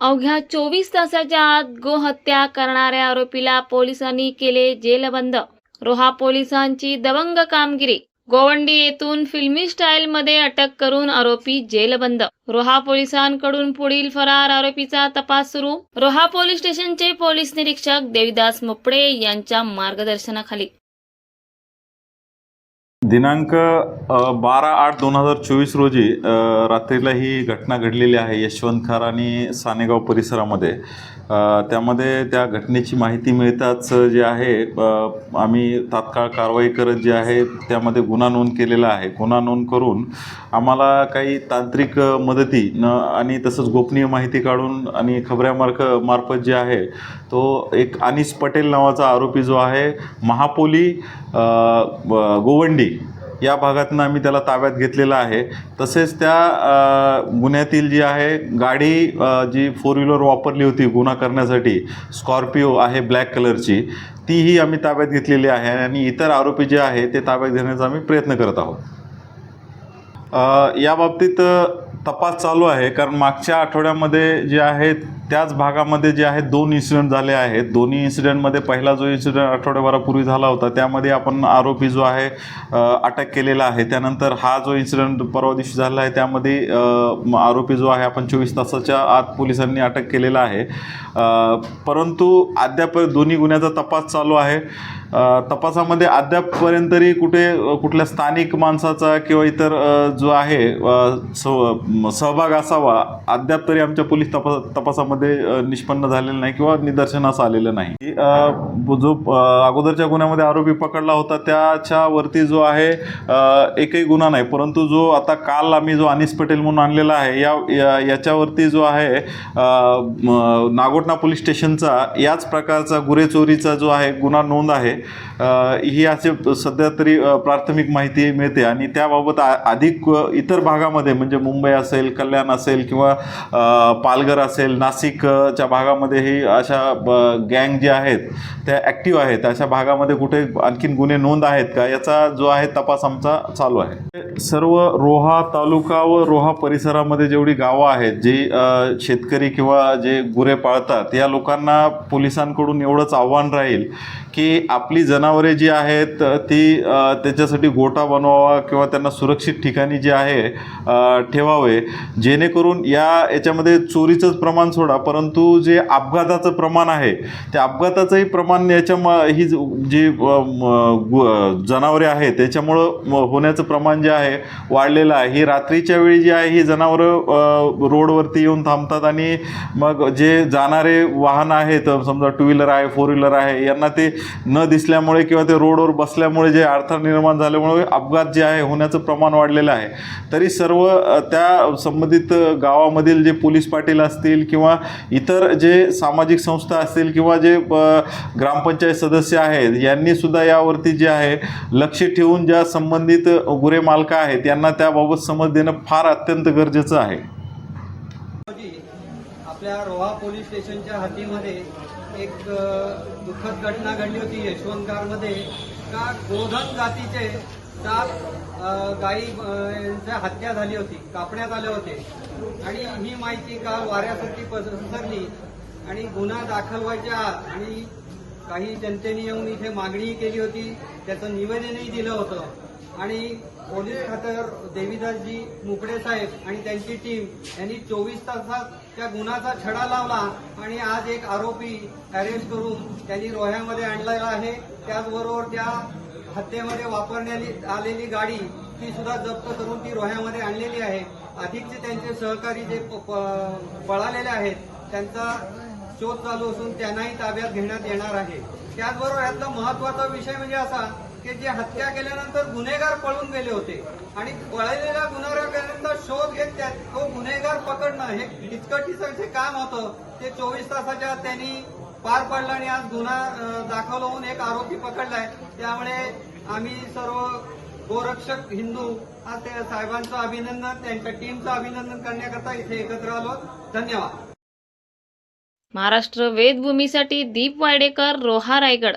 अवघ्या चोवीस तासाच्या आत गोहत्या करणाऱ्या आरोपीला पोलिसांनी केले जेलबंद. रोहा पोलिसांची दबंग कामगिरी. गोवंडी येथून फिल्मी स्टाईलमध्ये अटक करून आरोपी जेलबंद. रोहा पोलिसांकडून पुढील फरार आरोपीचा तपास सुरू. रोहा पोलीस स्टेशनचे पोलीस निरीक्षक देविदास मुपडे यांच्या मार्गदर्शनाखाली. दिनांक बारा आठ दोन हजार चोवीस रोजी रात्रीला ही घटना घडलेली आहे यशवंत खार आणि सानेगाव परिसरामध्ये. त्यामध्ये त्या घटनेची माहिती मिळताच जे आहे आम्ही तात्काळ कारवाई करत जे आहे त्यामध्ये गुन्हा नोंद केलेला आहे. गुन्हा नोंद करून आम्हाला काही तांत्रिक मदती न आणि तसंच गोपनीय माहिती काढून आणि खबऱ्यामार्क मार्फत जे आहे तो एक अनिस पटेल नावाचा आरोपी जो आहे महापोली ब- गोवंडी या भागातनं आम्ही त्याला ताब्यात घेतलेला आहे. तसेच त्या गुन्ह्यातील जी आहे गाडी जी फोर व्हीलर वापरली होती गुन्हा करण्यासाठी स्कॉर्पिओ आहे ब्लॅक कलरची तीही आम्ही ताब्यात घेतलेली आहे आणि इतर आरोपी जे आहे ते ताब्यात घेण्याचा आम्ही प्रयत्न करत आहोत. या बाबतीत तपास चालू आहे. कारण मागच्या आठवड्यामध्ये जे आहेत त्याच भागामध्ये जे आहे दोन इन्सिडेंट झाले आहेत. दोन्ही इन्सिडेंटमध्ये पहिला जो इन्सिडेंट आठवड्याभरापूर्वी झाला होता त्यामध्ये आपण आरोपी जो आहे अटक केलेला आहे. त्यानंतर हा जो इन्सिडेंट परवा दिवशी झाला आहे त्यामध्ये आरोपी जो आहे आपण चोवीस तासाच्या आत पोलिसांनी अटक केलेला आहे. परंतु अद्याप दोन्ही गुन्ह्याचा तपास चालू आहे. तपासामध्ये अद्यापपर्यंत तरी कुठे कुठल्या स्थानिक माणसाचा किंवा इतर जो आहे सहभाग असावा अद्याप तरी आमच्या पोलीस तपास तपासामध्ये अ, निष्पन्न झालेलं नाही किंवा निदर्शनास आलेलं नाही. जो अगोदरच्या गुन्ह्यामध्ये आरोपी पकडला होता त्याच्यावरती जो आहे एकही गुन्हा नाही. परंतु जो आता काल आम्ही जो अनिस पटेल म्हणून आणलेला आहे या याच्यावरती जो आहे नागोटना पोलीस स्टेशनचा याच प्रकारचा गुरेचोरीचा जो आहे गुन्हा नोंद आहे. ही असे सध्या तरी प्राथमिक माहिती मिळते. आणि त्याबाबत अधिक इतर भागामध्ये म्हणजे मुंबई असेल कल्याण असेल किंवा पालघर असेल नाशिक नाशिकच्या भागामध्ये ही अशा गँग जे आहेत त्या ॲक्टिव्ह आहेत. अशा भागामध्ये कुठे आणखीन गुन्हे नोंद आहेत का? याचा जो आहे तपास आमचा चालू आहे. सर्व रोहा तालुका व रोहा परिसरामध्ये जेवढी गावं आहेत जी शेतकरी किंवा जे गुरे पाळतात या लोकांना पोलिसांकडून एवढंच आव्हान राहील की आपली जनावरे जी आहेत ती त्याच्यासाठी गोटा बनवावा किंवा त्यांना सुरक्षित ठिकाणी जे आहे ठेवावे जेणेकरून या याच्यामध्ये चोरीचंच प्रमाण सोडा. परंतु जे अपघाताचं प्रमाण आहे त्या अपघाताचंही प्रमाण याच्या म ही जी जनावरे आहेत त्याच्यामुळं होण्याचं प्रमाण जे आहे वाढलेलं आहे. ही रात्रीच्या वेळी जी आहे ही जनावरं रोडवरती येऊन थांबतात आणि मग जे जाणारे वाहन आहेत समजा टू व्हीलर आहे फोर व्हीलर आहे यांना ते न दिसल्यामुळे किंवा ते रोडवर बसल्यामुळे जे अडथळा निर्माण झाल्यामुळे अपघात जे आहे होण्याचं प्रमाण वाढलेलं आहे. तरी सर्व त्या संबंधित गावामधील जे पोलीस पाटील असतील किंवा इतर जे सामाजिक संस्था असतील किंवा जे ग्रामपंचायत सदस्य आहेत यांनी सुद्धा यावरती जे आहे लक्ष ठेवून ज्या संबंधित गुरे मालक आहेत यांना त्याबाबत समज देणं फार अत्यंत गरजेचं आहे. आपल्या रोहा पोलीस स्टेशनच्या हद्दीमध्ये एक दुःखद घटना घडली होती यशवंतकारमध्ये का गोधन जातीचे सात गाई यांच्या हत्या झाली होती कापण्यात आले होते. आणि ही माहिती काल वाऱ्यासाठी पसरली आणि गुन्हा दाखल व्हायच्या आत आणि काही जनतेने येऊन इथे मागणीही केली होती त्याचं निवेदनही दिलं होतं. आणि पोलीस खात्यावर देवीदासजी मुकडे साहेब आणि त्यांची टीम यांनी चोवीस तासात त्या गुन्हाचा छडा लावला आणि आज एक आरोपी अरेस्ट करून त्यांनी रोह्यामध्ये आणलेला आहे. त्याचबरोबर त्या हत्येमध्ये वापरण्यात आलेली गाडी ती सुद्धा जप्त करून ती रोह्यामध्ये आणलेली आहे. अधिकचे त्यांचे सहकारी जे पळालेले आहेत त्यांचा शोध चालू असून त्यांनाही ताब्यात घेण्यात येणार आहे. त्याचबरोबर यातला महत्त्वाचा विषय म्हणजे असा की जे हत्या केल्यानंतर गुन्हेगार पळून गेले होते. आणि पळलेल्या गुन्हेगारांचा शोध घेत तो गुन्हेगार पकडणं हे किचकटीचं जे काम होतं ते चोवीस तासाच्या त्यांनी पार पडलं आणि आज गुन्हा दाखल होऊन एक आरोपी पकडलाय. त्यामुळे आम्ही सर्व गोरक्षक हिंदू आज त्या साहेबांचं अभिनंदन त्यांच्या टीमचं अभिनंदन करण्याकरता इथे एकत्र आलो. धन्यवाद. महाराष्ट्र वेदभूमीसाठी दीप वाडेकर रोहा रायगड.